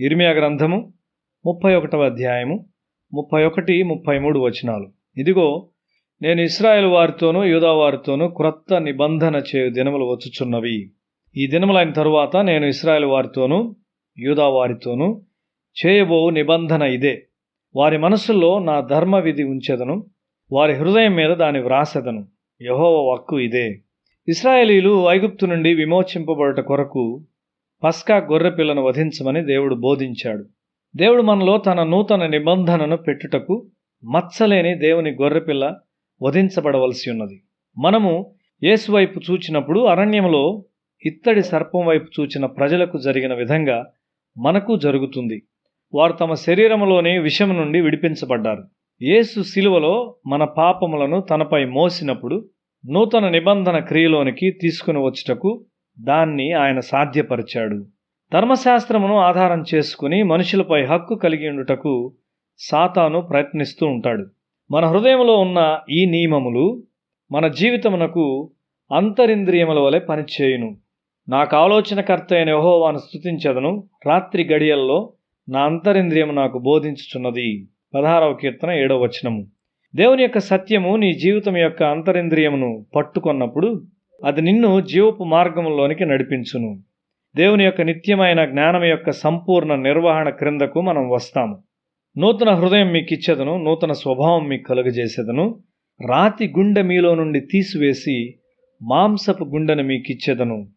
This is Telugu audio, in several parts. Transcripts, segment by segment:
ఇర్మియా గ్రంథము ముప్పై ఒకటవ అధ్యాయము ముప్పై ఒకటి ముప్పై మూడు వచనాలు. ఇదిగో నేను ఇస్రాయేల్ వారితోనూ యూదా వారితోనూ క్రొత్త నిబంధన చేయు దినములు వచ్చుచున్నవి. ఈ దినములైన తరువాత నేను ఇస్రాయేల్ వారితోనూ యూదా వారితోనూ చేయబో నిబంధన ఇదే. వారి మనసుల్లో నా ధర్మ విధి ఉంచెదను వారి హృదయం మీద దాని వ్రాసెదను. యహోవ వక్కు ఇదే. ఇస్రాయేలీలు ఐగుప్తు నుండి విమోచింపబడుట కొరకు పస్కా గొర్రెపిల్లను వధించమని దేవుడు బోధించాడు. దేవుడు మనలో తన నూతన నిబంధనను పెట్టుటకు మచ్చలేని దేవుని గొర్రెపిల్ల వధించబడవలసి ఉన్నది. మనము యేసు వైపు చూచినప్పుడు అరణ్యంలో ఇత్తడి సర్పం వైపు చూచిన ప్రజలకు జరిగిన విధంగా మనకు జరుగుతుంది. వారు తమ శరీరంలోని విషం నుండి విడిపించబడ్డారు. యేసు శిలువలో మన పాపములను తనపై మోసినప్పుడు నూతన నిబంధన క్రియలోనికి తీసుకుని వచ్చుటకు దాన్ని ఆయన సాధ్యపరిచాడు. ధర్మశాస్త్రమును ఆధారం చేసుకుని మనుషులపై హక్కు కలిగి ఉండుటకు సాతాను ప్రయత్నిస్తూ ఉంటాడు. మన హృదయంలో ఉన్న ఈ నియమములు మన జీవితమునకు అంతరింద్రియముల వలె పనిచేయును. నాకు ఆలోచనకర్త అయిన యహోవాను స్తుతించదను. రాత్రి గడియల్లో నా అంతరింద్రియము నాకు బోధించుచున్నది. పదహారవ కీర్తన ఏడవ వచనము. దేవుని యొక్క సత్యము నీ జీవితం యొక్క అంతరింద్రియమును పట్టుకొన్నప్పుడు అది నిన్ను జీవపు మార్గంలోనికి నడిపించును. దేవుని యొక్క నిత్యమైన జ్ఞానం యొక్క సంపూర్ణ నిర్వహణ క్రిందకు మనం వస్తాము. నూతన హృదయం మీకు ఇచ్చేదను నూతన స్వభావం మీకు కలుగజేసేదను. రాతి గుండె మీలో నుండి తీసివేసి మాంసపు గుండెను మీకు ఇచ్చేదను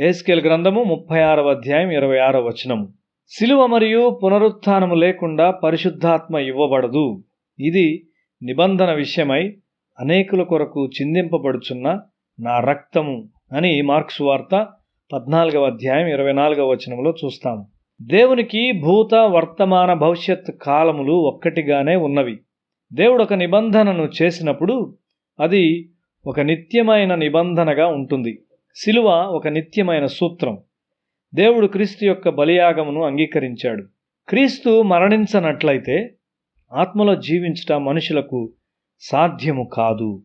ఏస్కేల్ గ్రంథము ముప్పై ఆరవ అధ్యాయం ఇరవై ఆరవ వచనము. శిలువ మరియు పునరుత్థానము లేకుండా పరిశుద్ధాత్మ ఇవ్వబడదు. ఇది నిబంధన విషయమై అనేకుల కొరకు చిందింపబడుచున్న నా రక్తము అని మార్క్స్ వార్త పద్నాలుగవ అధ్యాయం ఇరవై నాలుగవ వచనంలో చూస్తాము దేవునికి భూత వర్తమాన భవిష్యత్ కాలములు ఒక్కటిగానే ఉన్నవి. దేవుడు ఒక నిబంధనను చేసినప్పుడు అది ఒక నిత్యమైన నిబంధనగా ఉంటుంది. శిలువ ఒక నిత్యమైన సూత్రం. దేవుడు క్రీస్తు యొక్క బలియాగమును అంగీకరించాడు. క్రీస్తు మరణించనట్లయితే ఆత్మలో జీవించటం మనుషులకు సాధ్యము కాదు.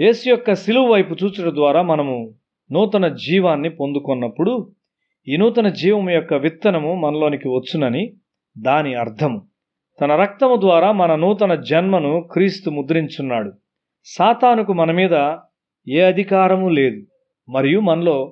యేసు యొక్క సిలువు వైపు చూచడం ద్వారా మనము నూతన జీవాన్ని పొందుకున్నప్పుడు ఈ నూతన జీవం యొక్క విత్తనము మనలోనికి వచ్చునని దాని అర్థము. తన రక్తము ద్వారా మన నూతన జన్మను క్రీస్తు ముద్రించున్నాడు. సాతానుకు మన మీద ఏ అధికారము లేదు. మరియు మనలో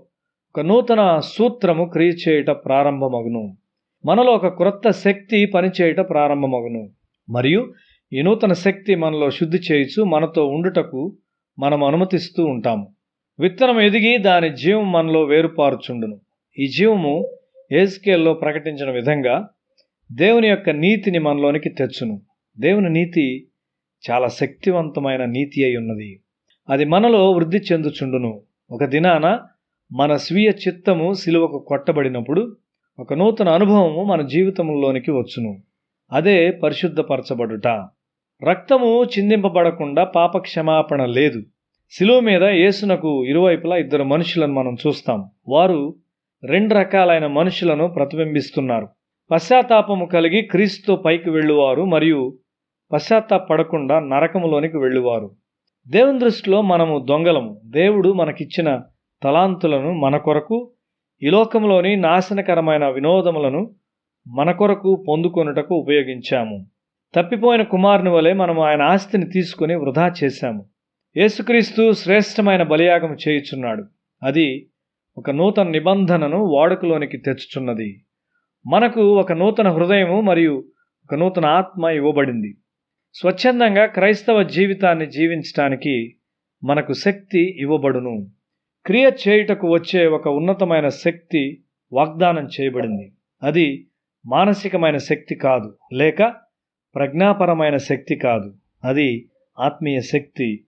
ఒక నూతన సూత్రము క్రియ చేయుట ప్రారంభమగును. మనలో ఒక క్రొత్త శక్తి పనిచేయుట ప్రారంభమగును. మరియు ఈ నూతన శక్తి మనలో శుద్ధి చేయుచు మనతో ఉండుటకు మనం అనుమతిస్తూ ఉంటాము. విత్తనం ఎదిగి దాని జీవం మనలో వేరుపారుచుండును. ఈ జీవము ఏస్కేల్లో ప్రకటించిన విధంగా దేవుని యొక్క నీతిని మనలోనికి తెచ్చును. దేవుని నీతి చాలా శక్తివంతమైన నీతి అయి ఉన్నది. అది మనలో వృద్ధి చెందుచుండును. ఒక దినాన మన స్వీయ చిత్తము సిలువకు కొట్టబడినప్పుడు ఒక నూతన అనుభవము మన జీవితంలోనికి వచ్చును. అదే పరిశుద్ధపరచబడుట. రక్తము చిందింపబడకుండా పాప క్షమాపణ లేదు. శిలువ మీద యేసునకు ఇరువైపులా ఇద్దరు మనుషులను మనం చూస్తాం. వారు రెండు రకాలైన మనుషులను ప్రతిబింబిస్తున్నారు. పశ్చాత్తాపము కలిగి క్రీస్తు పైకి వెళ్ళువారు మరియు పశ్చాత్తాపడకుండా నరకములోనికి వెళ్ళువారు. దేవుని దృష్టిలో మనము దొంగలము. దేవుడు మనకిచ్చిన తలాంతులను మన కొరకు ఈ లోకంలోని నాశనకరమైన వినోదములను మన కొరకు పొందుకొనుటకు ఉపయోగించాము. తప్పిపోయిన కుమారుని వలె మనం ఆయన ఆస్తిని తీసుకుని వృధా చేశాము. యేసుక్రీస్తు శ్రేష్టమైన బలియాగం చేయుచున్నాడు. అది ఒక నూతన నిబంధనను వాడుకలోనికి తెచ్చుచున్నది. మనకు ఒక నూతన హృదయము మరియు ఒక నూతన ఆత్మ ఇవ్వబడింది. స్వచ్ఛందంగా క్రైస్తవ జీవితాన్ని జీవించటానికి మనకు శక్తి ఇవ్వబడును. క్రియ చేయుటకు వచ్చే ఒక ఉన్నతమైన శక్తి వాగ్దానం చేయబడింది. అది మానసికమైన శక్తి కాదు. లేక ప్రజ్ఞాపరమైన శక్తి కాదు. అది ఆత్మీయ శక్తి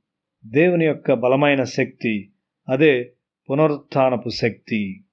దేవుని యొక్క బలమైన శక్తి అదే పునరుత్నపు శక్తి.